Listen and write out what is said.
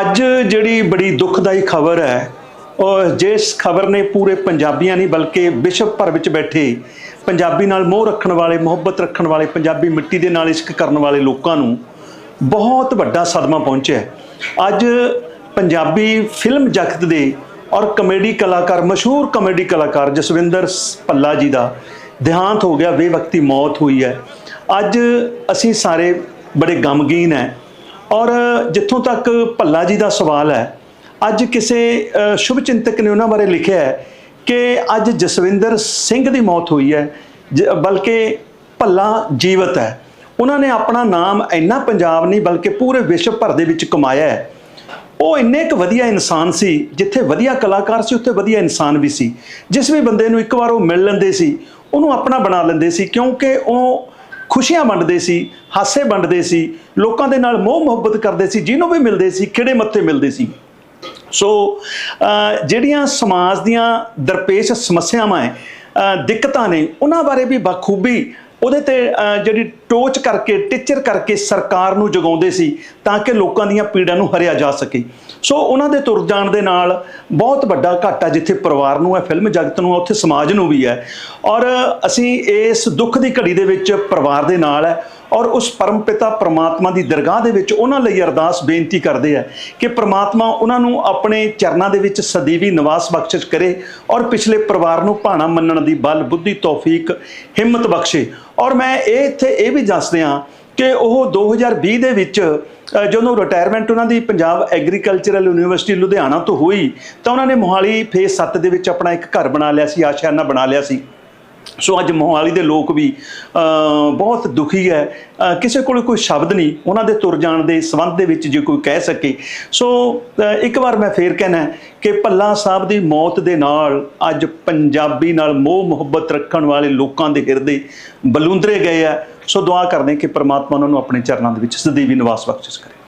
ਅੱਜ ਜਿਹੜੀ ਬੜੀ ਦੁਖਦਾਈ ਖਬਰ ਹੈ, ਉਹ ਜਿਸ ਖਬਰ ਨੇ ਪੂਰੇ ਪੰਜਾਬੀਆਂ ਨਹੀਂ ਬਲਕਿ ਵਿਸ਼ਵ ਭਰ ਵਿੱਚ ਬੈਠੇ ਪੰਜਾਬੀ ਨਾਲ ਮੋਹ ਰੱਖਣ ਵਾਲੇ, ਮੁਹੱਬਤ ਰੱਖਣ ਵਾਲੇ, ਪੰਜਾਬੀ ਮਿੱਟੀ ਦੇ ਨਾਲ ਇਸ਼ਕ ਕਰਨ ਵਾਲੇ ਲੋਕਾਂ ਨੂੰ ਬਹੁਤ ਵੱਡਾ ਸਦਮਾ ਪਹੁੰਚਿਆ ਅੱਜ ਪੰਜਾਬੀ ਫਿਲਮ ਜਗਤ ਦੇ ਔਰ ਕਮੇਡੀ ਕਲਾਕਾਰ, ਮਸ਼ਹੂਰ ਕਮੇਡੀ ਕਲਾਕਾਰ ਜਸਵਿੰਦਰ ਸ- ਪੱਲਾ ਜੀ ਦਾ ਦੇਹਾਂਤ ਹੋ ਗਿਆ, ਬੇਵਕਤੀ ਮੌਤ ਹੋਈ ਹੈ। ਅੱਜ ਅਸੀਂ ਸਾਰੇ ਬੜੇ ਗਮਗੀਨ ਹੈ ਔਰ ਜਿੱਥੋਂ ਤੱਕ ਭੱਲਾ ਜੀ ਦਾ ਸਵਾਲ ਹੈ, ਅੱਜ ਕਿਸੇ ਸ਼ੁਭ ਚਿੰਤਕ ਨੇ ਉਹਨਾਂ ਬਾਰੇ ਲਿਖਿਆ ਹੈ ਕਿ ਅੱਜ ਜਸਵਿੰਦਰ ਸਿੰਘ ਦੀ ਮੌਤ ਹੋਈ ਹੈ, ਜ- ਬਲਕਿ ਭੱਲਾ ਜੀਵਤ ਹੈ। ਉਹਨਾਂ ਨੇ ਆਪਣਾ ਨਾਮ ਇੰਨਾ ਪੰਜਾਬ ਨਹੀਂ, ਬਲਕਿ ਪੂਰੇ ਵਿਸ਼ਵ ਭਰ ਦੇ ਵਿੱਚ ਕਮਾਇਆ ਹੈ। ਉਹ ਇੰਨੇ ਇੱਕ ਵਧੀਆ ਇਨਸਾਨ ਸੀ, ਜਿੱਥੇ ਵਧੀਆ ਕਲਾਕਾਰ ਸੀ, ਉੱਥੇ ਵਧੀਆ ਇਨਸਾਨ ਵੀ ਸੀ। ਜਿਸ ਵੀ ਬੰਦੇ ਨੂੰ ਇੱਕ ਵਾਰ ਉਹ ਮਿਲ ਲੈਂਦੇ ਸੀ, ਉਹਨੂੰ ਆਪਣਾ ਬਣਾ ਲੈਂਦੇ ਸੀ, ਕਿਉਂਕਿ ਉਹ ਖੁਸ਼ੀਆਂ ਵੰਡਦੇ ਸੀ, ਹਾਸੇ ਵੰਡਦੇ ਸੀ, ਲੋਕਾਂ ਦੇ ਨਾਲ ਮੋਹ ਮੁਹੱਬਤ ਕਰਦੇ ਸੀ, ਜਿਹਨੂੰ ਵੀ ਮਿਲਦੇ ਸੀ ਖਿੜੇ ਮੱਥੇ ਮਿਲਦੇ ਸੀ। ਸੋ ਜਿਹੜੀਆਂ ਸਮਾਜ ਦੀਆਂ ਦਰਪੇਸ਼ ਸਮੱਸਿਆਵਾਂ ਹੈ ਦਿੱਕਤਾਂ ਨੇ, ਉਹਨਾਂ ਬਾਰੇ ਵੀ ਬਖੂਬੀ ਉਹਦੇ ਤੇ ਜਿਹੜੀ ਟੋਚ ਕਰਕੇ, ਟੀਚਰ ਕਰਕੇ ਸਰਕਾਰ ਨੂੰ ਜਗਾਉਂਦੇ ਸੀ ਤਾਂ ਕਿ ਲੋਕਾਂ ਦੀਆਂ ਪੀੜਾਂ ਨੂੰ ਹਰਿਆ ਜਾ ਸਕੇ। ਸੋ ਉਹਨਾਂ ਦੇ ਤੁਰ ਜਾਣ ਦੇ ਨਾਲ ਬਹੁਤ ਵੱਡਾ ਘਾਟਾ ਜਿੱਥੇ ਪਰਿਵਾਰ ਨੂੰ ਹੈ, ਫਿਲਮ ਜਗਤ ਨੂੰ ਹੈ, ਉੱਥੇ ਸਮਾਜ ਨੂੰ ਵੀ ਹੈ। ਔਰ ਅਸੀਂ ਇਸ ਦੁੱਖ ਦੀ ਘੜੀ ਦੇ ਵਿੱਚ ਪਰਿਵਾਰ ਦੇ ਨਾਲ ਹੈ। ਔਰ ਉਸ ਪਰਮਪਿਤਾ ਪ੍ਰਮਾਤਮਾ ਦੀ ਦਰਗਾਹ ਦੇ ਵਿੱਚ ਉਹਨਾਂ ਲਈ ਅਰਦਾਸ ਬੇਨਤੀ ਕਰਦੇ ਆ ਕਿ ਪ੍ਰਮਾਤਮਾ ਉਹਨਾਂ ਨੂੰ ਆਪਣੇ ਚਰਨਾਂ ਦੇ ਵਿੱਚ ਸਦੀਵੀ ਨਿਵਾਸ ਬਖਸ਼ਿਸ਼ ਕਰੇ ਔਰ ਪਿਛਲੇ ਪਰਿਵਾਰ ਨੂੰ ਭਾਣਾ ਮੰਨਣ ਦੀ ਬਲ, ਬੁੱਧੀ, ਤੌਫੀਕ, ਹਿੰਮਤ ਬਖਸ਼ੇ। ਔਰ ਮੈਂ ਇਹ ਇੱਥੇ ਇਹ ਵੀ ਦੱਸ ਦਿਆਂ ਕਿ ਉਹ 2020 ਦੇ ਵਿੱਚ ਜਦੋਂ ਰਿਟਾਇਰਮੈਂਟ ਉਹਨਾਂ ਦੀ ਪੰਜਾਬ ਐਗਰੀਕਲਚਰਲ ਯੂਨੀਵਰਸਿਟੀ ਲੁਧਿਆਣਾ ਤੋਂ ਹੋਈ, ਤਾਂ ਉਹਨਾਂ ਨੇ ਮੋਹਾਲੀ ਫੇਸ 7 ਦੇ ਵਿੱਚ ਆਪਣਾ ਇੱਕ ਘਰ ਬਣਾ ਲਿਆ ਸੀ, ਆਸ਼ਿਆਨਾ ਬਣਾ ਲਿਆ ਸੀ। ਸੋ ਅੱਜ ਮੋਹਾਲੀ ਦੇ ਲੋਕ ਵੀ ਬਹੁਤ ਦੁਖੀ ਹੈ। ਕਿਸੇ ਕੋਲ ਕੋਈ ਸ਼ਬਦ ਨਹੀਂ, ਉਹਨਾਂ ਦੇ ਤੁਰ ਜਾਣ ਦੇ ਸੰਬੰਧ ਦੇ ਵਿੱਚ ਜੇ ਕੋਈ ਕਹਿ ਸਕੇ। ਸੋ ਇੱਕ ਵਾਰ ਮੈਂ ਫੇਰ ਕਹਿਣਾ ਕਿ ਭੱਲਾ ਸਾਹਿਬ ਦੀ ਮੌਤ ਦੇ ਨਾਲ ਅੱਜ ਪੰਜਾਬੀ ਨਾਲ ਮੋਹ ਮੁਹੱਬਤ ਰੱਖਣ ਵਾਲੇ ਲੋਕਾਂ ਦੇ ਹਿਰਦੇ ਬਲੂੰਦਰੇ ਗਏ ਆ। ਸੋ ਦੁਆ ਕਰਦੇ ਕਿ ਪ੍ਰਮਾਤਮਾ ਉਹਨਾਂ ਨੂੰ ਆਪਣੇ ਚਰਨਾਂ ਦੇ ਵਿੱਚ ਸਦੀਵੀ ਨਿਵਾਸ ਬਖਸ਼ਿਸ਼ ਕਰੇ।